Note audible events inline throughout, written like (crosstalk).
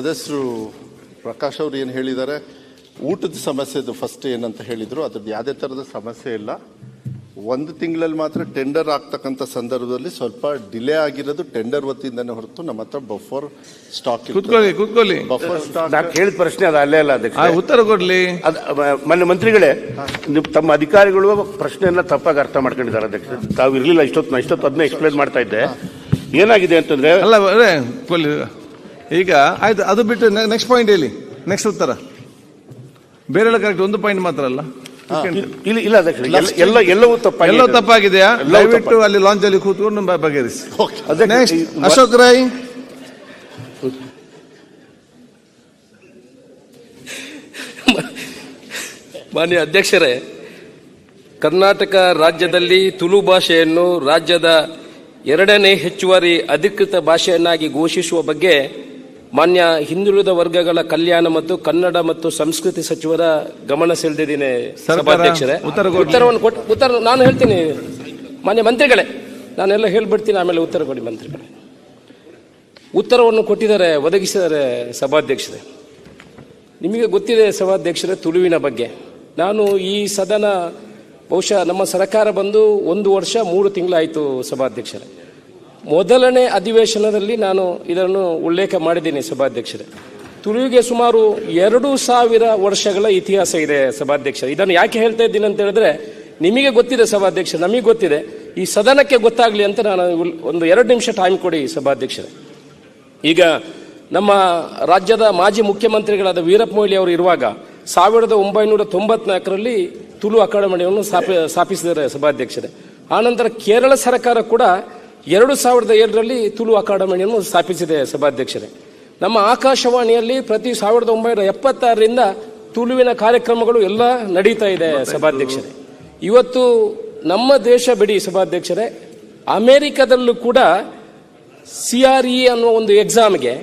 ಸದಸ್ಯರು ಪ್ರಕಾಶ್ ಅವರು ಏನು ಹೇಳಿದ್ದಾರೆ ಊಟದ ಸಮಸ್ಯೆದು ಫಸ್ಟ್ ಏನಂತ ಹೇಳಿದರು ಅದ್ರದ್ದು ಯಾವುದೇ ಥರದ ಸಮಸ್ಯೆ ಇಲ್ಲ. ಒಂದು ತಿಂಗಳಲ್ಲಿ ಮಾತ್ರ ಟೆಂಡರ್ ಆಗ್ತಕ್ಕಂಥ ಸಂದರ್ಭದಲ್ಲಿ ಸ್ವಲ್ಪ ಡಿಲೇ ಆಗಿರೋದು ಟೆಂಡರ್ ವತಿಯಿಂದನೇ ಹೊರತು ನಮ್ಮ ಹತ್ರ ಬಫರ್ ಸ್ಟಾಕ್ ಕೂತ್ಕೊಳ್ಳಿ ಕೂತ್ಕೊಳ್ಳಿ. ಬಫರ್ ಸ್ಟಾಕ್ ಹೇಳಿದ ಕೇಳಿದ ಪ್ರಶ್ನೆ ಅದು ಅಲ್ಲೇ ಅಲ್ಲ ಆ ಉತ್ತರ ಕೊಡ್ಲಿ. ಅದ್ ಮೊನ್ನೆ ಮಂತ್ರಿಗಳೇ ನೀವು ತಮ್ಮ ಅಧಿಕಾರಿಗಳು ಪ್ರಶ್ನೆಯನ್ನ ತಪ್ಪಾಗಿ ಅರ್ಥ ಮಾಡ್ಕೊಂಡಿದ್ದಾರೆ ಅಧ್ಯಕ್ಷ ತಾವು ಇರಲಿಲ್ಲ ಇಷ್ಟೊತ್ತು ನಾ ಇಷ್ಟೊತ್ತು ಅದನ್ನೇ ಎಕ್ಸ್ಪ್ಲೇನ್ ಮಾಡ್ತಾ ಇದ್ದೆ. ಏನಾಗಿದೆ ಅಂತಂದ್ರೆ ಅಲ್ಲ ಅದೇ ಕೊಲ್ಲಿ ಈಗ ಆಯ್ತು ಅದು ಬಿಟ್ಟು ನೆಕ್ಸ್ಟ್ ಪಾಯಿಂಟ್ ಹೇಳಿ. ನೆಕ್ಸ್ಟ್ ಉತ್ತರ. ಬೇರೆ ಕರೆಕ್ಟ್ ಒಂದು ಪಾಯಿಂಟ್ ಮಾತ್ರ ಅಲ್ಲ. ಇಲ್ಲ ಇಲ್ಲ ಎಲ್ಲ- ಎಲ್ಲ ಎಲ್ಲವೂ ತಪ್ಪ ಎಲ್ಲೋ ತಪ್ಪಾಗಿದೆಯಾ? ದಯವಿಟ್ಟು ಅಲ್ಲಿ ಲಾಂಚ್ ಅಲ್ಲಿ ಕೂತ್ಕೊಂಡು ಬಗೆಹರಿಸಿ. ಅಶೋಕ್ ರಾಯ್. ಮಾನ್ಯ ಅಧ್ಯಕ್ಷರೇ ಕರ್ನಾಟಕ ರಾಜ್ಯದಲ್ಲಿ ತುಳು ಭಾಷೆಯನ್ನು ರಾಜ್ಯದ ಎರಡನೇ ಹೆಚ್ಚುವರಿ ಅಧಿಕೃತ ಭಾಷೆಯನ್ನಾಗಿ ಘೋಷಿಸುವ ಬಗ್ಗೆ ಮಾನ್ಯ ಹಿಂದುಳಿದ ವರ್ಗಗಳ ಕಲ್ಯಾಣ ಮತ್ತು ಕನ್ನಡ ಮತ್ತು ಸಂಸ್ಕೃತಿ ಸಚಿವರ ಗಮನ ಸೆಳೆದಿದ್ದೀನಿ ಸಭಾಧ್ಯಕ್ಷರೇ. ಉತ್ತರ ಉತ್ತರವನ್ನು ಕೊಟ್ಟು ಉತ್ತರ ನಾನು ಹೇಳ್ತೀನಿ. ಮಾನ್ಯ ಮಂತ್ರಿಗಳೇ ನಾನೆಲ್ಲ ಹೇಳ್ಬಿಡ್ತೀನಿ ಆಮೇಲೆ ಉತ್ತರ ಕೊಡಿ ಮಂತ್ರಿಗಳೇ. ಉತ್ತರವನ್ನು ಕೊಟ್ಟಿದ್ದಾರೆ ಒದಗಿಸಿದ್ದಾರೆ ಸಭಾಧ್ಯಕ್ಷರೇ. ನಿಮಗೆ ಗೊತ್ತಿದೆ ಸಭಾಧ್ಯಕ್ಷರೇ ತುಳುವಿನ ಬಗ್ಗೆ. ನಾನು ಈ ಸದನ ಬಹುಶಃ ನಮ್ಮ ಸರ್ಕಾರ ಬಂದು ಒಂದು ವರ್ಷ ಮೂರು ತಿಂಗಳಾಯಿತು ಸಭಾಧ್ಯಕ್ಷರೇ. ಮೊದಲನೇ ಅಧಿವೇಶನದಲ್ಲಿ ನಾನು ಇದನ್ನು ಉಲ್ಲೇಖ ಮಾಡಿದ್ದೀನಿ ಸಭಾಧ್ಯಕ್ಷರೇ. ತುಳುವಿಗೆ ಸುಮಾರು ಎರಡು ಸಾವಿರ ವರ್ಷಗಳ ಇತಿಹಾಸ ಇದೆ ಸಭಾಧ್ಯಕ್ಷ ಇದನ್ನು ಯಾಕೆ ಹೇಳ್ತಾ ಇದ್ದೀನಿ ಅಂತ ಹೇಳಿದ್ರೆ, ನಿಮಗೆ ಗೊತ್ತಿದೆ ಸಭಾಧ್ಯಕ್ಷ ನಮಗೆ ಗೊತ್ತಿದೆ. ಈ ಸದನಕ್ಕೆ ಗೊತ್ತಾಗಲಿ ಅಂತ ನಾನು ಒಂದು ಎರಡು ನಿಮಿಷ ಟೈಮ್ ಕೊಡಿ ಸಭಾಧ್ಯಕ್ಷರೇ. ಈಗ ನಮ್ಮ ರಾಜ್ಯದ ಮಾಜಿ ಮುಖ್ಯಮಂತ್ರಿಗಳಾದ ವೀರಪ್ಪ ಮೊಯ್ಲಿ ಅವರು ಇರುವಾಗ ಸಾವಿರದ ಒಂಬೈನೂರ ತೊಂಬತ್ನಾಲ್ಕರಲ್ಲಿ ತುಳು ಅಕಾಡೆಮಿಯನ್ನು ಸ್ಥಾಪಿ, ಸ್ಥಾಪಿಸಿದ್ದಾರೆ ಸಭಾಧ್ಯಕ್ಷರೇ. ಆನಂತರ ಕೇರಳ ಸರ್ಕಾರ ಕೂಡ ಎರಡು ಸಾವಿರದ ಏಳರಲ್ಲಿ ತುಳು ಅಕಾಡೆಮಿಯನ್ನು ಸ್ಥಾಪಿಸಿದೆ ಸಭಾಧ್ಯಕ್ಷರೇ. ನಮ್ಮ ಆಕಾಶವಾಣಿಯಲ್ಲಿ ಪ್ರತಿ ಸಾವಿರದ ಒಂಬೈನೂರ ಎಪ್ಪತ್ತಾರರಿಂದ ತುಳುವಿನ ಕಾರ್ಯಕ್ರಮಗಳು ಎಲ್ಲ ನಡೀತಾ ಇದೆ ಸಭಾಧ್ಯಕ್ಷರೇ. ಇವತ್ತು ನಮ್ಮ ದೇಶ ಬಿಡಿ ಸಭಾಧ್ಯಕ್ಷರೇ. ಅಮೆರಿಕದಲ್ಲೂ ಕೂಡ ಸಿ ಆರ್ ಇ ಅನ್ನೋ ಒಂದು ಎಕ್ಸಾಮ್ಗೆ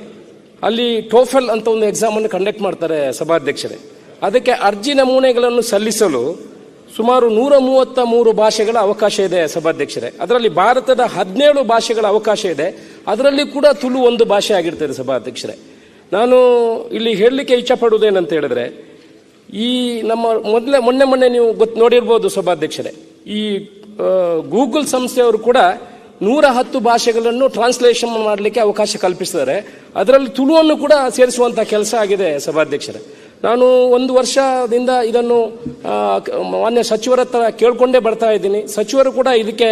ಅಲ್ಲಿ ಟೋಫೆಲ್ ಅಂತ ಒಂದು ಎಕ್ಸಾಮನ್ನು ಕಂಡಕ್ಟ್ ಮಾಡ್ತಾರೆ ಸಭಾಧ್ಯಕ್ಷರೇ. ಅದಕ್ಕೆ ಅರ್ಜಿ ನಮೂನೆಗಳನ್ನು ಸಲ್ಲಿಸಲು ಸುಮಾರು ನೂರ ಮೂವತ್ತ ಮೂರು ಭಾಷೆಗಳ ಅವಕಾಶ ಇದೆ ಸಭಾಧ್ಯಕ್ಷರೇ. ಅದರಲ್ಲಿ ಭಾರತದ ಹದಿನೇಳು ಭಾಷೆಗಳ ಅವಕಾಶ ಇದೆ. ಅದರಲ್ಲಿ ಕೂಡ ತುಳು ಒಂದು ಭಾಷೆ ಆಗಿರ್ತದೆ ಸಭಾಧ್ಯಕ್ಷರೇ. ನಾನು ಇಲ್ಲಿ ಹೇಳಲಿಕ್ಕೆ ಇಚ್ಛಪಡುವುದೇನಂತ ಹೇಳಿದ್ರೆ, ಈ ನಮ್ಮ ಮೊದಲೇ, ಮೊನ್ನೆ ಮೊನ್ನೆ ನೀವು ಗೊತ್ತು ನೋಡಿರ್ಬೋದು ಸಭಾಧ್ಯಕ್ಷರೇ. ಈ ಗೂಗಲ್ ಸಂಸ್ಥೆಯವರು ಕೂಡ ನೂರ ಹತ್ತು ಭಾಷೆಗಳನ್ನು ಟ್ರಾನ್ಸ್ಲೇಷನ್ ಮಾಡಲಿಕ್ಕೆ ಅವಕಾಶ ಕಲ್ಪಿಸಿದ್ದಾರೆ. ಅದರಲ್ಲಿ ತುಳುವನ್ನು ಕೂಡ ಸೇರಿಸುವಂಥ ಕೆಲಸ ಆಗಿದೆ ಸಭಾಧ್ಯಕ್ಷರೇ. ನಾನು ಒಂದು ವರ್ಷದಿಂದ ಇದನ್ನು ಮಾನ್ಯ ಸಚಿವರ ಹತ್ರ ಕೇಳ್ಕೊಂಡೇ ಬರ್ತಾ ಇದ್ದೀನಿ. ಸಚಿವರು ಕೂಡ ಇದಕ್ಕೆ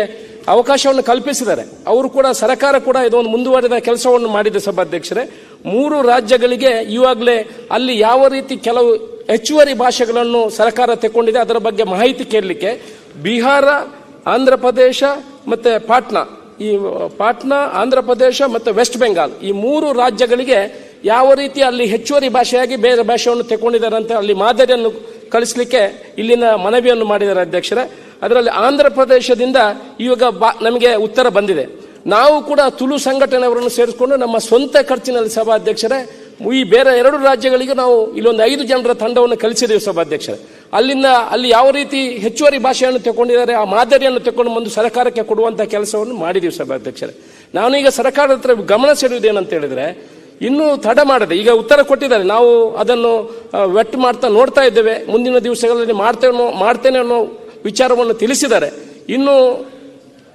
ಅವಕಾಶವನ್ನು ಕಲ್ಪಿಸಿದ್ದಾರೆ. ಅವರು ಕೂಡ, ಸರ್ಕಾರ ಕೂಡ ಇದೊಂದು ಮುಂದುವರೆದ ಕೆಲಸವನ್ನು ಮಾಡಿದೆ ಸಭಾಧ್ಯಕ್ಷರೇ. ಮೂರು ರಾಜ್ಯಗಳಿಗೆ ಈವಾಗಲೇ ಅಲ್ಲಿ ಯಾವ ರೀತಿ ಕೆಲವು ಹೆಚ್ಚುವರಿ ಭಾಷೆಗಳನ್ನು ಸರ್ಕಾರ ತೆಕ್ಕೊಂಡಿದೆ, ಅದರ ಬಗ್ಗೆ ಮಾಹಿತಿ ಕೇಳಲಿಕ್ಕೆ ಬಿಹಾರ, ಆಂಧ್ರ ಪ್ರದೇಶ ಮತ್ತು ಪಾಟ್ನಾ. ಈ, ಪಾಟ್ನಾ, ಆಂಧ್ರ ಪ್ರದೇಶ ಮತ್ತು ವೆಸ್ಟ್ ಬೆಂಗಾಲ್. ಈ ಮೂರು ರಾಜ್ಯಗಳಿಗೆ ಯಾವ ರೀತಿ ಅಲ್ಲಿ ಹೆಚ್ಚುವರಿ ಭಾಷೆಯಾಗಿ ಬೇರೆ ಭಾಷೆಯನ್ನು ತಗೊಂಡಿದ್ದಾರೆ ಅಂತ ಅಲ್ಲಿ ಮಾದರಿಯನ್ನು ಕಳಿಸ್ಲಿಕ್ಕೆ ಇಲ್ಲಿನ ಮನವಿಯನ್ನು ಮಾಡಿದ್ದಾರೆ ಅಧ್ಯಕ್ಷರೇ. ಅದರಲ್ಲಿ ಆಂಧ್ರ ಪ್ರದೇಶದಿಂದ ಇವಾಗ ನಮಗೆ ಉತ್ತರ ಬಂದಿದೆ. ನಾವು ಕೂಡ ತುಳು ಸಂಘಟನೆಯವರನ್ನು ಸೇರಿಸಿಕೊಂಡು ನಮ್ಮ ಸ್ವಂತ ಖರ್ಚಿನಲ್ಲಿ ಸಭಾಧ್ಯಕ್ಷರೇ, ಈ ಬೇರೆ ಎರಡು ರಾಜ್ಯಗಳಿಗೆ ನಾವು ಇಲ್ಲೊಂದು ಐದು ಜನರ ತಂಡವನ್ನು ಕಲಿಸಿದ್ದೀವಿ ಸಭಾಧ್ಯಕ್ಷರೇ. ಅಲ್ಲಿಂದ ಅಲ್ಲಿ ಯಾವ ರೀತಿ ಹೆಚ್ಚುವರಿ ಭಾಷೆಯನ್ನು ತಗೊಂಡಿದ್ದಾರೆ ಆ ಮಾದರಿಯನ್ನು ತಗೊಂಡು ಬಂದು ಸರ್ಕಾರಕ್ಕೆ ಕೊಡುವಂತ ಕೆಲಸವನ್ನು ಮಾಡಿದ್ದೀವಿ ಸಭಾಧ್ಯಕ್ಷರೇ. ಈಗ ಸರ್ಕಾರದ ಹತ್ರ ಗಮನ ಸೆಳೆಯುವುದೇನಂತ ಹೇಳಿದ್ರೆ ಇನ್ನೂ ತಡ ಮಾಡದೆ, ಈಗ ಉತ್ತರ ಕೊಟ್ಟಿದ್ದಾರೆ. ನಾವು ಅದನ್ನು ವೆಟ್ ಮಾಡ್ತಾ ನೋಡ್ತಾ ಇದ್ದೇವೆ. ಮುಂದಿನ ದಿವಸಗಳಲ್ಲಿ ಮಾಡ್ತೇನೋ, ಮಾಡ್ತೇನೆ ಅನ್ನೋ ವಿಚಾರವನ್ನು ತಿಳಿಸಿದ್ದಾರೆ. ಇನ್ನು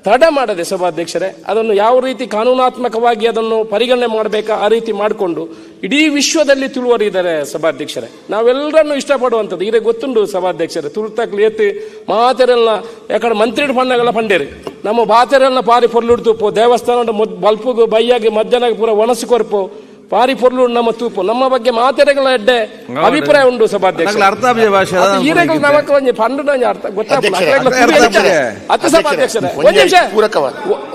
ತಡ ಮಾಡದೆ ಸಭಾಧ್ಯಕ್ಷರೇ, ಅದನ್ನು ಯಾವ ರೀತಿ ಕಾನೂನಾತ್ಮಕವಾಗಿ ಅದನ್ನು ಪರಿಗಣನೆ ಮಾಡಬೇಕಾ ಆ ರೀತಿ ಮಾಡಿಕೊಂಡು, ಇಡೀ ವಿಶ್ವದಲ್ಲಿ ತಿಳುವರಿದ್ದಾರೆ ಸಭಾಧ್ಯಕ್ಷರೇ. ನಾವೆಲ್ಲರನ್ನು ಇಷ್ಟಪಡುವಂಥದ್ದು. ಈಗ ಗೊತ್ತುಂಡು ಸಭಾಧ್ಯಕ್ಷರೇ ತುರ್ತಾಗ್ಲಿ ಎತ್ತಿ ಮಾತೆರೆಲ್ಲ ಯಾಕಡೆ ಮಂತ್ರಿ ಪಣ್ಣಗಳ ಪಂಡೇರಿ. ನಮ್ಮ ಬಾತೆರೆಲ್ಲ ಪಾರಿ ಪೊರ್ಲುಡ್ತು ದೇವಸ್ಥಾನ ಬಲ್ಪುಗು, ಬೈಯಾಗಿ ಮಧ್ಯಾಹ್ನ ಪೂರ ಒಣಸು ಕೊರ್ಪು. ಪಾರಿ ಪೊರ್ಲು ನಮ್ಮ ತೂಪು ನಮ್ಮ ಬಗ್ಗೆ ಮಾತೆರೆಗಳ ಅಡ್ಡೆ ಅಭಿಪ್ರಾಯ ಉಂಟು ಸಭಾಧ್ಯಕ್ಷ ನಕಲ ಅರ್ಥ ಆಪಿದ ಭಾಷೆ ಈರೆಗಳು ನಮಕ್ ಒಂಜಿ ಪಂಡು ಅರ್ಥ ಗೊತ್ತಾಗ್ತದೆ. ಹತ್ತು ಸಭಾಧ್ಯಕ್ಷರೇ ಒಂದೇ ನಿಮಿಷ.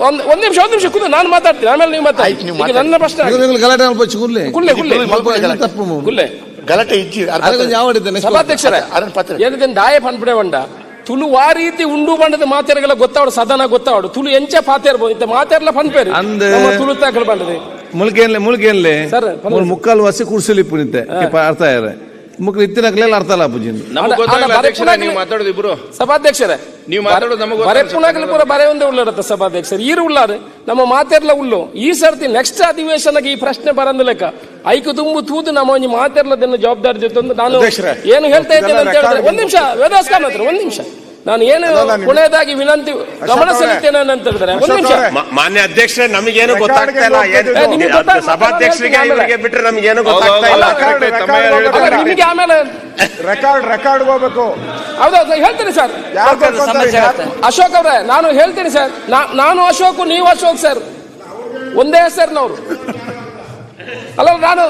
ಒಂದ್ ಒಂದ್ ನಿಮಿಷ ಒಂದ್ ನಿಮಿಷ ಕೂತು ನಾನು ಮಾತಾಡ್ತೀನಿ. ಆಮೇಲೆ ನೀವು ಮಾತಾಡಿ. ಆಯ್ತು, ನೀವು ಈಗ ಮಾತಾಡಿ. ನನ್ನ ಪ್ರಶ್ನೆ ಕುಲ್ಲೆ ಕುಲ್ಲೆ. ಕುಲ್ಲೆ ಗಲಾಟೆ. ಇಜ್ಜಿ ಸಭಾಧ್ಯಕ್ಷರೇ ಏನದನ್ ದಾಯ ಪನ್ಪಡೆ ಉಂಡ ತುಳು ಆ ರೀತಿ ಉಂಡು ಬಂಡದ ಮಾತೆರಗಳ ಗೊತ್ತಾವಡು ಸದನ ಗೊತ್ತಾವಡು. ತುಳು ಎಂಚ ಪಾತೆರ್ಬೋದು ಇಂತ ಮಾತೆರ್ಲ ಪನ್ಪೇರು ಅಂದೆ- ನಮ್ಮ ತುಳು ತಾಕಲು ಬಂಡದೆ. ಮುಲ್ಕೇನ್ಲೆ ಮುಳುಗೇನ್ಲೆ? ಸರ್, ಮೂರು ಮುಕ್ಕಾಲು ವರ್ಷ ಕುರ್ಸಲಿ ಪುನಿತೆ ಅರ್ಥ ಯಾರ ಮುಕ್ ಇತ್ತಿನ ಹಾಕ್ಲಿಲ್ಲ ಅರ್ಥ ಅಲ್ಲ ನೀವು ಮಾತಾಡೋದು ಇಬ್ರು. ಸಭಾಧ್ಯಕ್ಷರೇ ನೀವು ಮಾತಾಡೋದು ನಮಗೆ ಬರೆ. ಪುನಃ ಪೂರ ಬರೆ ಒಂದೇ ಉಳ್ಳಾರತ್ತ ಸಭಾಧ್ಯಕ್ಷರು. ಈರು ಉಳ್ಳಾರು ನಮ್ಮ ಮಾತೆರ್ಲ ಉಳ್ಳು. ಈ ಸರ್ತಿ ನೆಕ್ಸ್ಟ್ ಅಧಿವೇಶನಕ್ಕೆ ಈ ಪ್ರಶ್ನೆ ಬರಂದ ಲೆಕ್ಕ. ಐಕು ತುಂಬು ತೂದು ನಮ್ಮ ಒಂಜಿ ಮಾತೆರ್ಲದನ್ನ ಜವಾಬ್ದಾರಿ ಜೊತೆ ನಾನು ಅಧ್ಯಕ್ಷರೇ, ಏನು ಹೇಳ್ತಾ ಇದ್ದೇನೆ ಅಂತ ಹೇಳಿದ್ರೆ ಒಂದ್ ನಿಮಿಷ ವೇದಾಸ್ ಹತ್ರ ಒಂದ್ ನಿಮಿಷ. ನಾನು ಏನು ಕೊನೆಯದಾಗಿ ವಿನಂತಿ ಗಮನ. ಅಂತಂದ್ರೆ ಒಂದ್ ನಿಮಿಷ. ಮಾನ್ಯ ಅಧ್ಯಕ್ಷರೇ ನಮಗೇನು ಗೊತ್ತಾಗ್ತಾ ಇಲ್ಲ. ಏನು- ಹೋಗ್ತಿದ್ದು. ಗೊತ್ತಾಗ್ತಾ ಇಲ್ಲ. ಸಭಾಧ್ಯಕ್ಷರಿಗೆ. ಇವರಿಗೆ ಬಿಟ್ರೆ ನಮಗೇನು ಗೊತ್ತಾಗ್ತಾ ಇಲ್ಲ. ನಿಮಗೆ ಆಮೇಲೆ ರೆಕಾರ್ಡ್ ರೆಕಾರ್ಡ್ ಹೋಗ್ಬೇಕು. ಹೌದೌದು ಹೇಳ್ತೀನಿ ಸರ್. ಅಶೋಕ್ ಅವರೇ ನಾನು ಹೇಳ್ತೀನಿ ಸರ್. ನಾ- ನಾನು ಅಶೋಕ್ ನೀವು ಅಶೋಕ್ ಸರ್. ಒಂದೇ ಹೆಸರಿನವರು. ಅಲ್ಲ ನಾನು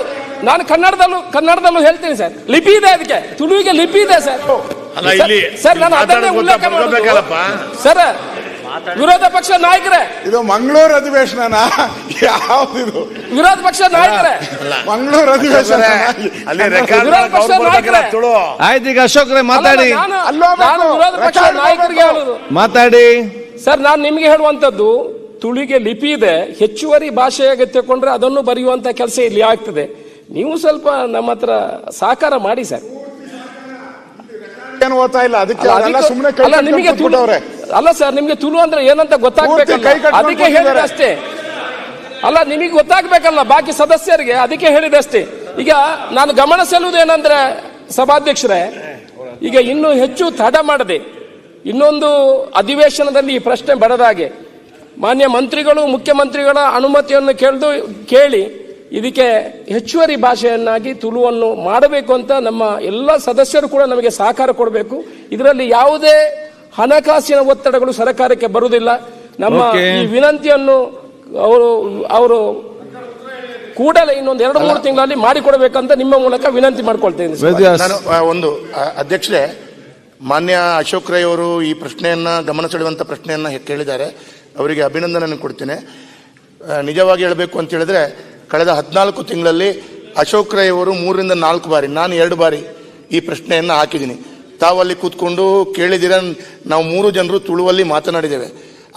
ನಾನು ಕನ್ನಡದಲ್ಲೂ ಕನ್ನಡದಲ್ಲೂ ಹೇಳ್ತೀನಿ ಸರ್. ಲಿಪಿ ಇದೆ ಅದಕ್ಕೆ. ತುಳುವಿಗೆ ಲಿಪಿ ಇದೆ ಸರ್. ಅಲ್ಲ, ಇಲ್ಲಿ ಸರ್ ನಾನು ಅದನ್ನೇ ಉಲ್ಲೇಖ ಮಾಡಬೇಕಲ್ಲಪ್ಪ ಸರ್ ವಿರೋಧ ಪಕ್ಷ ನಾಯಕರೇ. ಇದು ಮಂಗಳೂರು ಅಧಿವೇಶನ ಯಾವ್ದಿದು? ವಿರೋಧ ಪಕ್ಷ ನಾಯಕರೇ. ಮಂಗಳೂರು ಅಧಿವೇಶನ ಅಲ್ಲಿ ರೆಕಾರ್ಡ್ ವಿರೋಧ ಪಕ್ಷ ನಾಯಕರೇ. ತುಳು. ಆಯ್ತು ಈಗ ಅಶೋಕ್ರೆ ಮಾತಾಡಿ. ನಾನು- ವಿರೋಧ ಪಕ್ಷ ನಾಯಕರಿಗೆ ಹೇಳೋದು. ಮಾತಾಡಿ. ಸರ್ ನಾನು ನಿಮ್ಗೆ ಹೇಳುವಂತದ್ದು ತುಳಿಗೆ ಲಿಪಿ ಇದೆ. ಹೆಚ್ಚುವರಿ ಭಾಷೆ ತಕೊಂಡ್ರೆ ಅದನ್ನು ಬರೆಯುವಂತ ಕೆಲಸ ಇಲ್ಲಿ ಆಗ್ತದೆ. ನೀವು ಸ್ವಲ್ಪ ನಮ್ಮ ಹತ್ರ ಸಹಕಾರ ಮಾಡಿ ಸರ್. ಏನು ಓದ್ತಾ ಇಲ್ಲ. ಅದಕ್ಕೆ ಅದೆಲ್ಲ ಸುಮ್ಮನೆ ಅಲ್ಲ ನಿಮಗೆ ತುಳು ಅಲ್ಲ ಸರ್ ನಿಮಗೆ ತುಳು ಅಂದ್ರೆ ಏನಂತ ಗೊತ್ತಾಗ್ಬೇಕಲ್ಲ? ಅದಕ್ಕೆ ಹೇಳಿದೆ ಅಷ್ಟೇ. ಅಲ್ಲ ನಿಮಗೆ ಗೊತ್ತಾಗ್ಬೇಕಲ್ಲ ಬಾಕಿ ಸದಸ್ಯರಿಗೆ ಅದಕ್ಕೆ ಹೇಳಿದೆ ಅಷ್ಟೇ. ಈಗ ನಾನು ಗಮನ ಸೆಲ್ಲುವುದು ಏನಂದ್ರೆ ಸಭಾಧ್ಯಕ್ಷರೇ ಈಗ ಇನ್ನು ಹೆಚ್ಚು ತಡ ಮಾಡದೆ ಇನ್ನೊಂದು ಅಧಿವೇಶನದಲ್ಲಿ ಈ ಪ್ರಶ್ನೆ ಬರದಾಗೆ ಮಾನ್ಯ ಮಂತ್ರಿಗಳು ಮುಖ್ಯಮಂತ್ರಿಗಳ ಅನುಮತಿಯನ್ನು ಕೇಳಿದು ಕೇಳಿ ಇದಕ್ಕೆ ಹೆಚ್ಚುವರಿ ಭಾಷೆಯನ್ನಾಗಿ ತುಳುವನ್ನು ಮಾಡಬೇಕು ಅಂತ ನಮ್ಮ ಎಲ್ಲ ಸದಸ್ಯರು ಕೂಡ ನಮಗೆ ಸಹಕಾರ ಕೊಡಬೇಕು. ಇದರಲ್ಲಿ ಯಾವುದೇ ಹಣಕಾಸಿನ ಒತ್ತಡಗಳು ಸರ್ಕಾರಕ್ಕೆ ಬರುವುದಿಲ್ಲ. ನಮ್ಮ ಈ ವಿನಂತಿಯನ್ನು ಅವರು ಅವರು ಕೂಡಲೇ ಇನ್ನೊಂದು ಎರಡು ಮೂರು ತಿಂಗಳಲ್ಲಿ ಮಾಡಿಕೊಡಬೇಕಂತ ನಿಮ್ಮ ಮೂಲಕ ವಿನಂತಿ ಮಾಡ್ಕೊಳ್ತೇನೆ ನಾನು ಒಂದು ಅಧ್ಯಕ್ಷರೇ ಮಾನ್ಯ ಅಶೋಕ್ ರೈ ಅವರು ಈ ಪ್ರಶ್ನೆಯನ್ನ ಗಮನ ಸೆಳೆಯುವಂತ ಪ್ರಶ್ನೆಯನ್ನ ಕೇಳಿದ್ದಾರೆ. ಅವರಿಗೆ ಅಭಿನಂದನೆ ಕೊಡ್ತೇನೆ. ನಿಜವಾಗಿ ಹೇಳಬೇಕು ಅಂತ ಹೇಳಿದ್ರೆ ಕಳೆದ ಹದಿನಾಲ್ಕು ತಿಂಗಳಲ್ಲಿ ಅಶೋಕ್ ರೈ ಅವರು ಮೂರರಿಂದ ನಾಲ್ಕು ಬಾರಿ, ನಾನು ಎರಡು ಬಾರಿ ಈ ಪ್ರಶ್ನೆಯನ್ನು ಹಾಕಿದ್ದೀನಿ. ತಾವಲ್ಲಿ ಕೂತ್ಕೊಂಡು ಕೇಳಿದಿರ ನಾವು ಮೂರು ಜನರು ತುಳುವಲ್ಲಿ ಮಾತನಾಡಿದ್ದೇವೆ.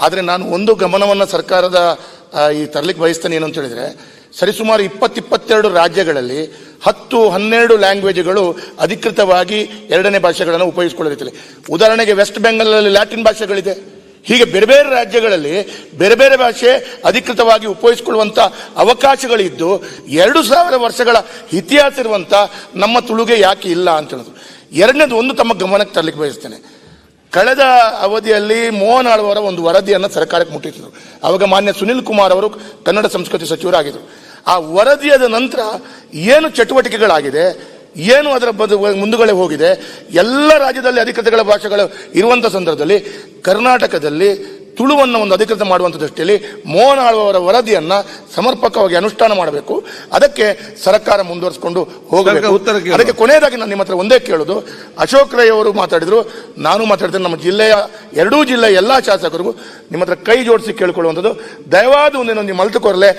ಆದರೆ ನಾನು ಒಂದು ಗಮನವನ್ನು ಸರ್ಕಾರದ ಈ ತರಲಿಕ್ಕೆ ಬಯಸ್ತೇನೆ ಏನು ಅಂತ ಹೇಳಿದ್ರೆ, ಸರಿಸುಮಾರು ಇಪ್ಪತ್ತಿಪ್ಪತ್ತೆರಡು ರಾಜ್ಯಗಳಲ್ಲಿ ಹತ್ತು, ಹನ್ನೆರಡು ಲ್ಯಾಂಗ್ವೇಜ್ಗಳು ಅಧಿಕೃತವಾಗಿ ಎರಡನೇ ಭಾಷೆಗಳನ್ನು ಉಪಯೋಗಿಸಿಕೊಳ್ಳುತ್ತಿಲ್ಲ ಉದಾಹರಣೆಗೆ ವೆಸ್ಟ್ ಬೆಂಗಾಲಲ್ಲಿ ಲ್ಯಾಟಿನ್ ಭಾಷೆಗಳಿದೆ. ಹೀಗೆ ಬೇರೆ ಬೇರೆ ರಾಜ್ಯಗಳಲ್ಲಿ ಬೇರೆ ಬೇರೆ ಭಾಷೆ ಅಧಿಕೃತವಾಗಿ ಉಪಯೋಗಿಸಿಕೊಳ್ಳುವಂಥ ಅವಕಾಶಗಳಿದ್ದು ಎರಡು ಸಾವಿರ ವರ್ಷಗಳ ಇತಿಹಾಸ ಇರುವಂಥ ನಮ್ಮ ತುಳುಗೆ ಯಾಕೆ ಇಲ್ಲ ಅಂತ ಹೇಳೋದು. ಎರಡನೇದು ಒಂದು ತಮ್ಮ ಗಮನಕ್ಕೆ ತರಲಿಕ್ಕೆ ಬಯಸ್ತೇನೆ. ಕಳೆದ ಅವಧಿಯಲ್ಲಿ ಮೋಹನ್ ಆಳ್ವರ ಒಂದು ವರದಿಯನ್ನು ಸರ್ಕಾರಕ್ಕೆ ಮುಟ್ಟಿಸಿದರು ಅವಾಗ ಮಾನ್ಯ ಸುನಿಲ್ ಕುಮಾರ್ ಅವರು ಕನ್ನಡ ಸಂಸ್ಕೃತಿ ಸಚಿವರಾಗಿದ್ದರು ಆ ವರದಿಯಾದ ನಂತರ ಏನು ಚಟುವಟಿಕೆಗಳಾಗಿದೆ? ಏನು ಅದರ ಬದು ಮುಂದುಗಡೆ ಹೋಗಿದೆ ಎಲ್ಲ ರಾಜ್ಯದಲ್ಲಿ ಅಧಿಕೃತಗಳ ಭಾಷೆಗಳು ಇರುವಂಥ ಸಂದರ್ಭದಲ್ಲಿ ಕರ್ನಾಟಕದಲ್ಲಿ ತುಳುವನ್ನು ಒಂದು ಅಧಿಕೃತ ಮಾಡುವಂಥ ದೃಷ್ಟಿಯಲ್ಲಿ ಮೋಹನ್ ಆಳ್ವವರ ವರದಿಯನ್ನು ಸಮರ್ಪಕವಾಗಿ ಅನುಷ್ಠಾನ ಮಾಡಬೇಕು. ಅದಕ್ಕೆ ಸರ್ಕಾರ ಮುಂದುವರಿಸಿಕೊಂಡು ಹೋಗಬೇಕು. ಉತ್ತರ ಅದಕ್ಕೆ ಕೊನೆಯದಾಗಿ ನಾನು ನಿಮ್ಮ ಹತ್ರ ಒಂದೇ ಕೇಳೋದು. ಅಶೋಕ್ ರೈ ಅವರು ಮಾತಾಡಿದ್ರು ನಾನು ಮಾತಾಡ್ತೇನೆ ನಮ್ಮ ಜಿಲ್ಲೆಯ ಎರಡೂ ಜಿಲ್ಲೆಯ ಎಲ್ಲ ಶಾಸಕರಿಗೂ ನಿಮ್ಮ ಹತ್ರ ಕೈ ಜೋಡಿಸಿ ಕೇಳ್ಕೊಳ್ಳುವಂಥದ್ದು. ದಯವಾದ ಒಂದೇನೊಂದು ಮಲ್ತು ಕೊರಲೆ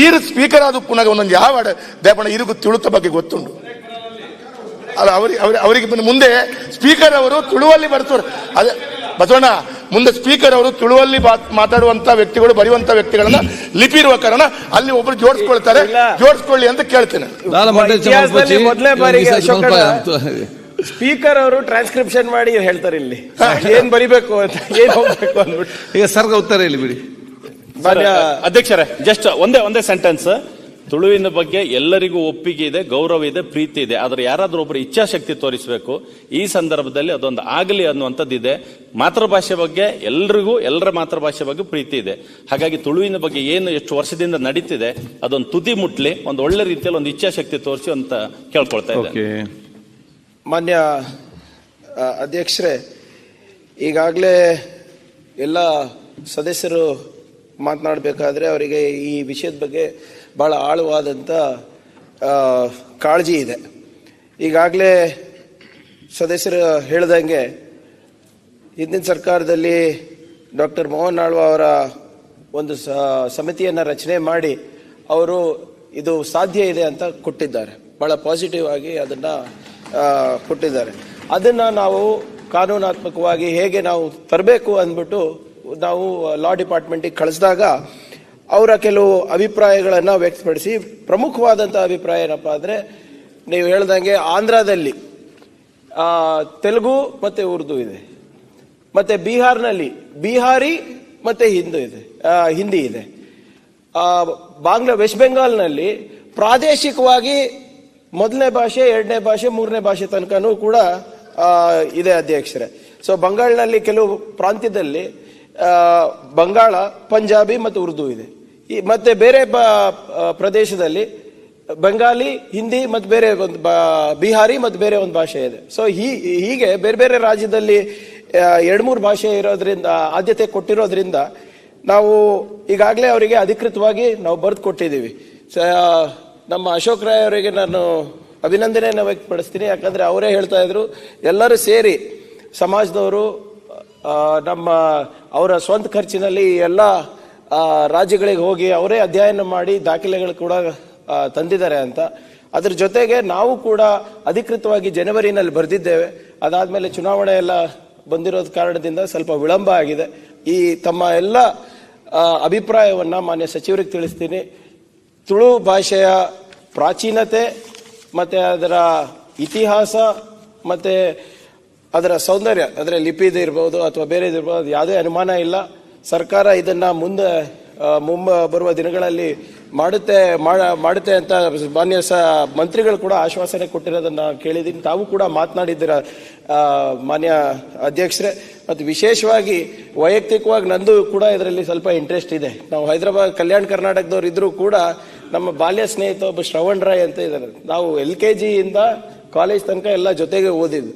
ಈರು ಸ್ಪೀಕರ್ ಆದ ಪುನಃ ಒಂದೊಂದು ಯಾವ ದಯಪಣ ಇರಿಗೂ ತುಳುತ ಬಗ್ಗೆ ಗೊತ್ತುಂಟು. ಅವರಿಗೆ ಅವರಿಗೆ ಬಂದು ಮುಂದೆ ಸ್ಪೀಕರ್ ಅವರು ತುಳುವಲ್ಲಿ ಬರ್ತಾರೆ ಅದೇ ಬಸವಣ್ಣ ಮುಂದೆ ಸ್ಪೀಕರ್ ಅವರು ತುಳುವಲ್ಲಿ ಮಾತಾಡುವಂತ ವ್ಯಕ್ತಿಗಳು ಬರೆಯುವಂತ ವ್ಯಕ್ತಿಗಳನ್ನ ಲಿಪಿ ಇರುವ ಕಾರಣ ಅಲ್ಲಿ ಒಬ್ರು ಜೋಡಿಸ್ಕೊಳ್ತಾರೆ. ಜೋಡಿಸ್ಕೊಳ್ಳಿ ಅಂತ ಕೇಳ್ತೇನೆ. ಮೊದಲೇ ಬಾರಿಗೆ ಸ್ಪೀಕರ್ ಅವರು ಟ್ರಾನ್ಸ್ಕ್ರಿಪ್ಷನ್ ಮಾಡಿ ಹೇಳ್ತಾರೆ ಇಲ್ಲಿ. ಏನ್ ಬರಿಬೇಕು ಅಂತ ಏನ್ ಹೋಗ್ಬೇಕು ಅಂದ್ಬಿಟ್ಟು. ಈಗ ಸರ್ಗ ಉತ್ತರ ಇಲ್ಲಿ ಬಿಡಿ. ಅಧ್ಯಕ್ಷರೇ ಜಸ್ಟ್ ಒಂದೇ ಒಂದೇ ಸೆಂಟೆನ್ಸ್ ತುಳುವಿನ ಬಗ್ಗೆ ಎಲ್ಲರಿಗೂ ಒಪ್ಪಿಗೆ ಇದೆ ಗೌರವ ಇದೆ ಪ್ರೀತಿ ಇದೆ. ಆದರೆ ಯಾರಾದರೂ ಒಬ್ಬರು ಇಚ್ಛಾಶಕ್ತಿ ತೋರಿಸಬೇಕು ಈ ಸಂದರ್ಭದಲ್ಲಿ ಅದೊಂದು ಆಗಲಿ ಅನ್ನುವಂಥದ್ದಿದೆ. ಮಾತೃಭಾಷೆ ಬಗ್ಗೆ ಎಲ್ರಿಗೂ ಎಲ್ಲರ ಮಾತೃಭಾಷೆ ಬಗ್ಗೆ ಪ್ರೀತಿ ಇದೆ. ಹಾಗಾಗಿ ತುಳುವಿನ ಬಗ್ಗೆ ಏನು ಎಷ್ಟು ವರ್ಷದಿಂದ ನಡೀತಿದೆ ಅದೊಂದು ತುದಿ ಮುಟ್ಲಿ ಒಂದು ಒಳ್ಳೆ ರೀತಿಯಲ್ಲಿ ಒಂದು ಇಚ್ಛಾಶಕ್ತಿ ತೋರಿಸಿ ಅಂತ ಕೇಳ್ಕೊಳ್ತಾ ಇದ್ದೇನೆ. ಮಾನ್ಯ ಅಧ್ಯಕ್ಷರೇ ಈಗಾಗಲೇ ಎಲ್ಲ ಸದಸ್ಯರು ಮಾತನಾಡಬೇಕಾದ್ರೆ ಅವರಿಗೆ ಈ ವಿಷಯದ ಬಗ್ಗೆ ಬಹಳ ಆಳವಾದಂಥ ಕಾಳಜಿ ಇದೆ. ಈಗಾಗಲೇ ಸದಸ್ಯರು ಹೇಳ್ದಂಗೆ ಹಿಂದಿನ ಸರ್ಕಾರದಲ್ಲಿ ಡಾಕ್ಟರ್ ಮೋಹನ್ ಆಳ್ವ ಅವರ ಒಂದು ಸಮಿತಿಯನ್ನು ರಚನೆ ಮಾಡಿ ಅವರು ಇದು ಸಾಧ್ಯ ಇದೆ ಅಂತ ಕೊಟ್ಟಿದ್ದಾರೆ. ಭಾಳ ಪಾಸಿಟಿವ್ ಆಗಿ ಅದನ್ನು ಕೊಟ್ಟಿದ್ದಾರೆ. ಅದನ್ನು ನಾವು ಕಾನೂನಾತ್ಮಕವಾಗಿ ಹೇಗೆ ನಾವು ತರಬೇಕು ಅಂದ್ಬಿಟ್ಟು ನಾವು ಲಾ ಡಿಪಾರ್ಟ್ಮೆಂಟಿಗೆ ಕಳಿಸಿದಾಗ ಅವರ ಕೆಲವು ಅಭಿಪ್ರಾಯಗಳನ್ನು ವ್ಯಕ್ತಪಡಿಸಿ. ಪ್ರಮುಖವಾದಂಥ ಅಭಿಪ್ರಾಯ ಏನಪ್ಪ ಅಂದರೆ, ನೀವು ಹೇಳ್ದಂಗೆ ಆಂಧ್ರದಲ್ಲಿ ತೆಲುಗು ಮತ್ತು ಉರ್ದು ಇದೆ. ಮತ್ತು ಬಿಹಾರ್ನಲ್ಲಿ ಬಿಹಾರಿ ಮತ್ತು ಹಿಂದೂ ಇದೆ ಹಿಂದಿ ಇದೆ. ಬಾಂಗ್ಲಾ, ವೆಸ್ಟ್ ಬೆಂಗಾಲ್ನಲ್ಲಿ ಪ್ರಾದೇಶಿಕವಾಗಿ ಮೊದಲನೇ ಭಾಷೆ, ಎರಡನೇ ಭಾಷೆ, ಮೂರನೇ ಭಾಷೆ ತನಕನೂ ಕೂಡ ಇದೆ ಅಧ್ಯಕ್ಷರೇ. ಸೊ ಬಂಗಾಳನಲ್ಲಿ ಕೆಲವು ಪ್ರಾಂತ್ಯದಲ್ಲಿ ಬಂಗಾಳ, ಪಂಜಾಬಿ ಮತ್ತು ಉರ್ದು ಇದೆ. ಮತ್ತೆ ಬೇರೆ ಪ್ರದೇಶದಲ್ಲಿ ಬಂಗಾಲಿ ಹಿಂದಿ ಮತ್ತು ಬೇರೆ ಒಂದು ಬಿಹಾರಿ ಮತ್ತು ಬೇರೆ ಒಂದು ಭಾಷೆ ಇದೆ. ಸೊ ಹೀಗೆ ಬೇರೆ ಬೇರೆ ರಾಜ್ಯದಲ್ಲಿ ಎರಡು ಮೂರು ಭಾಷೆ ಇರೋದ್ರಿಂದ, ಆದ್ಯತೆ ಕೊಟ್ಟಿರೋದ್ರಿಂದ ನಾವು ಈಗಾಗಲೇ ಅವರಿಗೆ ಅಧಿಕೃತವಾಗಿ ನಾವು ಬರೆದು ಕೊಟ್ಟಿದ್ದೀವಿ. ಸ- ನಮ್ಮ ಅಶೋಕ್ ರಾಯ್ ಅವರಿಗೆ ನಾನು ಅಭಿನಂದನೆಯನ್ನು ವ್ಯಕ್ತಪಡಿಸ್ತೀನಿ. ಯಾಕಂದರೆ ಅವರೇ ಹೇಳ್ತಾ ಇದ್ರು, ಎಲ್ಲರೂ ಸೇರಿ ಸಮಾಜದವರು ನಮ್ಮ ಅವರ ಸ್ವಂತ ಖರ್ಚಿನಲ್ಲಿ ಎಲ್ಲ ರಾಜ್ಯಗಳಿಗೆ ಹೋಗಿ ಅವರೇ ಅಧ್ಯಯನ ಮಾಡಿ ದಾಖಲೆಗಳು ಕೂಡ ತಂದಿದ್ದಾರೆ ಅಂತ. ಅದ್ರ ಜೊತೆಗೆ ನಾವು ಕೂಡ ಅಧಿಕೃತವಾಗಿ ಜನವರಿನಲ್ಲಿ ಬರೆದಿದ್ದೇವೆ. ಅದಾದ್ಮೇಲೆ ಚುನಾವಣೆ ಎಲ್ಲ ಬಂದಿರೋದ ಕಾರಣದಿಂದ ಸ್ವಲ್ಪ ವಿಳಂಬ ಆಗಿದೆ. ಈ ತಮ್ಮ ಎಲ್ಲ ಅಭಿಪ್ರಾಯವನ್ನು ಮಾನ್ಯ ಸಚಿವರಿಗೆ ತಿಳಿಸ್ತೀನಿ. ತುಳು ಭಾಷೆಯ ಪ್ರಾಚೀನತೆ, ಮತ್ತೆ ಅದರ ಇತಿಹಾಸ, ಮತ್ತೆ ಅದರ ಸೌಂದರ್ಯ, ಅಂದರೆ ಲಿಪಿದು ಇರ್ಬೋದು ಅಥವಾ ಬೇರೆದಿರ್ಬೋದು ಅದು ಯಾವುದೇ ಅನುಮಾನ ಇಲ್ಲ. ಸರ್ಕಾರ ಇದನ್ನ ಮುಂದೆ ಮುಂಬ ಬರುವ ದಿನಗಳಲ್ಲಿ ಮಾಡುತ್ತೆ, ಮಾಡ- ಮಾಡುತ್ತೆ ಅಂತ ಮಾನ್ಯ ಸ, ಮಂತ್ರಿಗಳು ಕೂಡ ಆಶ್ವಾಸನೆ ಕೊಟ್ಟಿರೋದನ್ನು ಕೇಳಿದ್ದೀನಿ. ತಾವು ಕೂಡ ಮಾತನಾಡಿದ್ದೀರ ಮಾನ್ಯ ಅಧ್ಯಕ್ಷರೇ. ಮತ್ತು ವಿಶೇಷವಾಗಿ ವೈಯಕ್ತಿಕವಾಗಿ ನಂದು ಕೂಡ ಇದರಲ್ಲಿ ಸ್ವಲ್ಪ ಇಂಟ್ರೆಸ್ಟ್ ಇದೆ. ನಾವು ಹೈದರಾಬಾದ್, ಕಲ್ಯಾಣ ಕರ್ನಾಟಕದವ್ರು ಇದ್ದರೂ ಕೂಡ ನಮ್ಮ ಬಾಲ್ಯ ಸ್ನೇಹಿತ ಒಬ್ಬ ಶ್ರವಣ್ ರಾಯ್ ಅಂತ ಇದ್ದಾರೆ. ನಾವು ಎಲ್ ಕೆ ಜಿಯಿಂದ ಕಾಲೇಜ್ ತನಕ ಎಲ್ಲ ಜೊತೆಗೆ ಓದಿದ್ದು.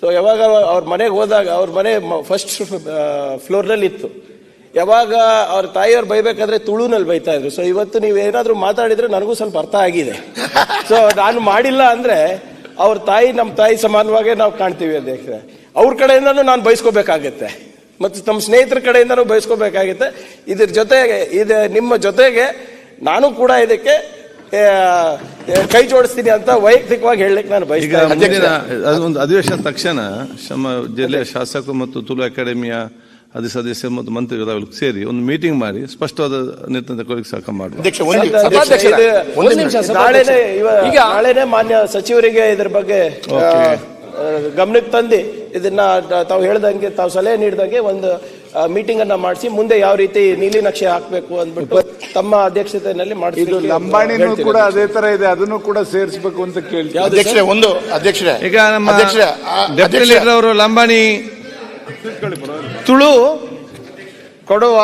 ಸೊ ಯಾವಾಗ ಅವ್ರ ಮನೆಗೆ ಹೋದಾಗ, ಅವ್ರ ಮನೆ ಫಸ್ಟ್ ಫ್ಲೋರ್ನಲ್ಲಿ ಇತ್ತು ಯಾವಾಗ ಅವ್ರ ತಾಯಿಯವ್ರು ಬೈಬೇಕಾದ್ರೆ ತುಳುನಲ್ಲಿ ಬೈತಾ ಇದ್ರು. ಸೊ ಇವತ್ತು ನೀವು ಏನಾದ್ರೂ ಮಾತಾಡಿದ್ರೆ ನನಗೂ ಸ್ವಲ್ಪ ಅರ್ಥ ಆಗಿದೆ. ಸೊ ನಾನು ಮಾಡಿಲ್ಲ ಅಂದ್ರೆ ಅವ್ರ ತಾಯಿ ನಮ್ಮ ತಾಯಿ ಸಮಾನವಾಗೇ ನಾವು ಕಾಣ್ತೀವಿ ಅಧ್ಯಕ್ಷ ಅವ್ರ ಕಡೆಯಿಂದನೂ ನಾನು ಬಯಸ್ಕೋಬೇಕಾಗತ್ತೆ ಮತ್ತು ತಮ್ಮ ಸ್ನೇಹಿತರ ಕಡೆಯಿಂದನೂ ಬಯಸ್ಕೋಬೇಕಾಗುತ್ತೆ ಇದ್ರ ಜೊತೆಗೆ ಇದು ನಿಮ್ಮ ಜೊತೆಗೆ ನಾನು ಕೂಡ ಇದಕ್ಕೆ ಕೈ ಜೋಡಿಸ್ತೀನಿ ಅಂತ ವೈಯಕ್ತಿಕವಾಗಿ ಹೇಳಲಿಕ್ಕೆ ನಾನು ಬಯಸ್ತೀನಿ ಅದೊಂದು ಅಧಿವೇಶನ ತಕ್ಷಣ ನಮ್ಮ ಜಿಲ್ಲೆಯ ಶಾಸಕರು ಮತ್ತು ತುಳು ಅಕಾಡೆಮಿಯ ಅಧಿ ಸದಸ್ಯ ಮತ್ತು ಮಂತ್ರಿಗಳು ಸೇರಿ ಒಂದು ಮೀಟಿಂಗ್ ಮಾಡಿ ಸ್ಪಷ್ಟವಾದ ನಿರ್ಧಾರ ತಗೊಳ್ಳಿಕ್ಕೆ ಸಹಕಾರ ಮಾಡುವ ಮಾನ್ಯ ಸಚಿವರಿಗೆ ಇದರ ಬಗ್ಗೆ ಗಮನಕ್ಕೆ ತಂದು ಇದನ್ನ ತಾವು ಹೇಳ್ದಂಗೆ ತಾವು ಸಲಹೆ ನೀಡಿದಂಗೆ ಒಂದು ಮೀಟಿಂಗ್ ಅನ್ನ ಮಾಡಿಸಿ ಮುಂದೆ ಯಾವ ರೀತಿ ನೀಲಿ ನಕ್ಷೆ ಹಾಕಬೇಕು ಅಂದ್ಬಿಟ್ಟು ತಮ್ಮ ಅಧ್ಯಕ್ಷತೆಯಲ್ಲಿ ಇದು ಲಂಬಾಣಿ ಲಂಬಾಣಿನೂ ಕೂಡ ಅದೇ ತರ ಇದೆ ಅದನ್ನು ಕೂಡ ಸೇರಿಸಬೇಕು ಅಂತ ಕೇಳಿ ಅಧ್ಯಕ್ಷರೇ ಒಂದು ಅಧ್ಯಕ್ಷರೇ ಈಗ ನಮ್ಮ ಡೆಪ್ಟಿ ಲೀಡರ್ ಅವರು ಲಂಬಾಣಿ (laughs) ತುಳು ಕೊಡವ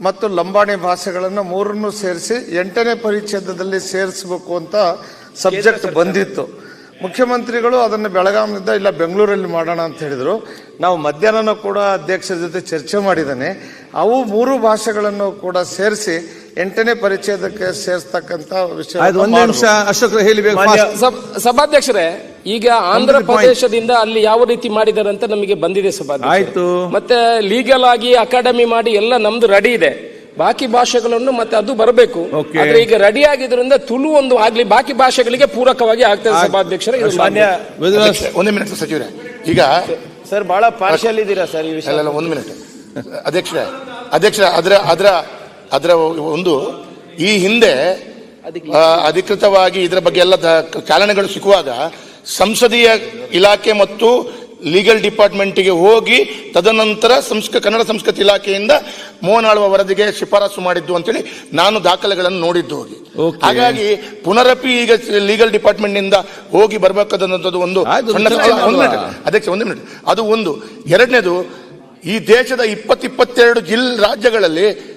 ಮತ್ತು ಲಂಬಾಣಿ ಭಾಷೆಗಳನ್ನು ಮೂರನ್ನು ಸೇರಿಸಿ ಎಂಟನೇ ಪರಿಚ್ಛೇದದಲ್ಲಿ ಸೇರಿಸಬೇಕು ಅಂತ ಸಬ್ಜೆಕ್ಟ್ ಬಂದಿತ್ತು. ಮುಖ್ಯಮಂತ್ರಿಗಳು ಅದನ್ನು ಬೆಳಗಾವಿನಿಂದ ಇಲ್ಲ ಬೆಂಗಳೂರಲ್ಲಿ ಮಾಡೋಣ ಅಂತ ಹೇಳಿದರು. ನಾವು ಮಧ್ಯಾಹ್ನ ಕೂಡ ಅಧ್ಯಕ್ಷರ ಜೊತೆ ಚರ್ಚೆ ಮಾಡಿದ್ದಾನೆ. ಅವು ಮೂರು ಭಾಷೆಗಳನ್ನು ಕೂಡ ಸೇರಿಸಿ ಎಂಟನೇ ಪರಿಚ್ಛೇದಕ್ಕೆ ಸೇರಿಸ್ತಕ್ಕಂಥ ವಿಷಯ ಸಭಾಧ್ಯಕ್ಷರೇ ಈಗ ಆಂಧ್ರ ಪ್ರದೇಶದಿಂದ ಅಲ್ಲಿ ಯಾವ ರೀತಿ ಮಾಡಿದ್ದಾರೆ ಅಂತ ನಮಗೆ ಬಂದಿದೆ ಆಯ್ತು. ಮತ್ತೆ ಲೀಗಲ್ ಆಗಿ ಅಕಾಡೆಮಿ ಮಾಡಿ ಎಲ್ಲ ನಮ್ದು ರೆಡಿ ಇದೆ. ಬಾಕಿ ಭಾಷೆಗಳನ್ನು ಮತ್ತೆ ಅದು ಬರಬೇಕು. ಆದ್ರೆ ಈಗ ರೆಡಿ ಆಗಿದ್ರಿಂದ ತುಳು ಒಂದು ಆಗ್ಲಿ ಬಾಕಿ ಭಾಷೆಗಳಿಗೆ ಪೂರಕವಾಗಿ ಆಗ್ತದೆ ಸಭಾಧ್ಯಕ್ಷರೇ. ಒಂದು ಮಿನಿಟ್ ಸಚಿವರೇ. ಈಗ ಸರ್ ಬಹಳ ಪಾರ್ಶಿಯಲ್ ಇದ್ದೀರಾ ಸರ್ ಈ ವಿಷಯ? ಅಲ್ಲ ಒಂದು ಮಿನಿಟ್ ಅಧ್ಯಕ್ಷರೇ ಅಧ್ಯಕ್ಷ ಅದರ ಅದರ ಅದರ ಒಂದು ಈ ಹಿಂದೆ ಅಧಿಕೃತವಾಗಿ ಇದರ ಬಗ್ಗೆ ಎಲ್ಲ ಚಾಲನೆಗಳು ಸಿಕ್ಕುವಾಗ ಸಂಸದೀಯ ಇಲಾಖೆ ಮತ್ತು ಲೀಗಲ್ ಡಿಪಾರ್ಟ್ಮೆಂಟ್ಗೆ ಹೋಗಿ ತದನಂತರ ಸಂಸ್ಕ ಕನ್ನಡ ಸಂಸ್ಕೃತಿ ಇಲಾಖೆಯಿಂದ ಮೋಹನ್ ಆಳ್ವ ವರದಿಗೆ ಶಿಫಾರಸು ಮಾಡಿದ್ದು ಅಂತೇಳಿ ನಾನು ದಾಖಲೆಗಳನ್ನು ನೋಡಿದ್ದು ಹೋಗಿ. ಹಾಗಾಗಿ ಪುನರಪಿ ಈಗ ಲೀಗಲ್ ಡಿಪಾರ್ಟ್ಮೆಂಟ್ನಿಂದ ಹೋಗಿ ಬರಬೇಕಾದಂಥದ್ದು ಒಂದು ಒಂದು. ಮಿನಿಟ್. ಅಧ್ಯಕ್ಷ ಒಂದು ಮಿನಿಟ್. ಅದು ಒಂದು. ಎರಡನೇದು ಈ ದೇಶದ ಇಪ್ಪತ್ತಿಪ್ಪತ್ತೆರಡು ಜಿಲ್ ರಾಜ್ಯಗಳಲ್ಲಿ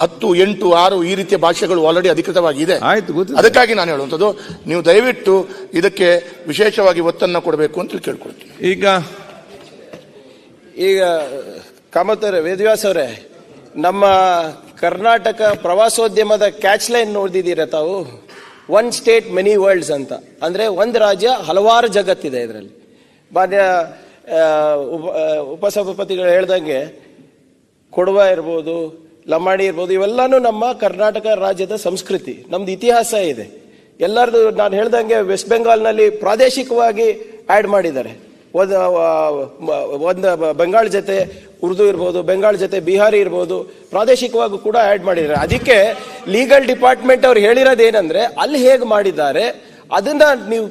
ಹತ್ತು ಎಂಟು ಆರು ಈ ರೀತಿಯ ಭಾಷೆಗಳು ಆಲ್ರೆಡಿ ಅಧಿಕೃತವಾಗಿ ಇದೆ ಆಯ್ತು, ಅದಕ್ಕಾಗಿ ನಾನು ಹೇಳುವಂಥದ್ದು ನೀವು ದಯವಿಟ್ಟು ಇದಕ್ಕೆ ವಿಶೇಷವಾಗಿ ಒತ್ತನ್ನು ಕೊಡಬೇಕು ಅಂತ ಕೇಳ್ಕೊಳ್ತೀನಿ. ಈಗ ಈಗ ಕಾಮತ್ ಅವರೇ ವೇದವ್ಯಾಸ್ ಅವರೇ ನಮ್ಮ ಕರ್ನಾಟಕ ಪ್ರವಾಸೋದ್ಯಮದ ಕ್ಯಾಚ್ ಲೈನ್ ನೋಡಿದ್ದೀರ ತಾವು? ಒನ್ ಸ್ಟೇಟ್ ಮೆನಿ ವರ್ಲ್ಡ್ಸ್ ಅಂತ. ಅಂದ್ರೆ ಒಂದು ರಾಜ್ಯ ಹಲವಾರು ಜಗತ್ತಿದೆ ಇದರಲ್ಲಿ. ಮಾನ್ಯ ಉಪ ಉಪಸಭಾಪತಿಗಳು ಹೇಳ್ದಂಗೆ ಕೊಡವ ಇರ್ಬೋದು ಲಂಬಾಣಿ ಇರ್ಬೋದು, ಇವೆಲ್ಲಾನು ನಮ್ಮ ಕರ್ನಾಟಕ ರಾಜ್ಯದ ಸಂಸ್ಕೃತಿ. ನಮ್ದು ಇತಿಹಾಸ ಇದೆ. ಎಲ್ಲರದು ನಾನು ಹೇಳ್ದಂಗೆ ವೆಸ್ಟ್ ಬೆಂಗಾಲ್ನಲ್ಲಿ ಪ್ರಾದೇಶಿಕವಾಗಿ ಆಡ್ ಮಾಡಿದ್ದಾರೆ. ಒಂದು ಒಂದು ಬೆಂಗಾಲ್ ಜೊತೆ ಉರ್ದು ಇರ್ಬೋದು ಬೆಂಗಾಲ್ ಜೊತೆ ಬಿಹಾರಿ ಇರ್ಬೋದು, ಪ್ರಾದೇಶಿಕವಾಗಿ ಕೂಡ ಆಡ್ ಮಾಡಿದ್ದಾರೆ. ಅದಕ್ಕೆ ಲೀಗಲ್ ಡಿಪಾರ್ಟ್ಮೆಂಟ್ ಅವ್ರು ಏನಂದ್ರೆ ಅಲ್ಲಿ ಹೇಗೆ ಮಾಡಿದ್ದಾರೆ, ಅದನ್ನ ನೀವು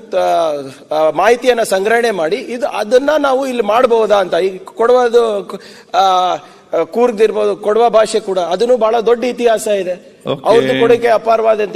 ಮಾಹಿತಿಯನ್ನ ಸಂಗ್ರಹಣೆ ಮಾಡಿ, ಇದು ಅದನ್ನ ನಾವು ಇಲ್ಲಿ ಮಾಡಬಹುದಾ ಅಂತ. ಈಗ ಕೊಡುವುದು ಕೂರ್ಗ್ದಿರ್ಬೋದು ಕೊಡವ ಭಾಷೆ ಕೂಡ ಅದನ್ನು ಬಹಳ ದೊಡ್ಡ ಇತಿಹಾಸ ಇದೆ. ಅವ್ರದ್ದು ಕೊಡುಗೆ ಅಪಾರವಾದ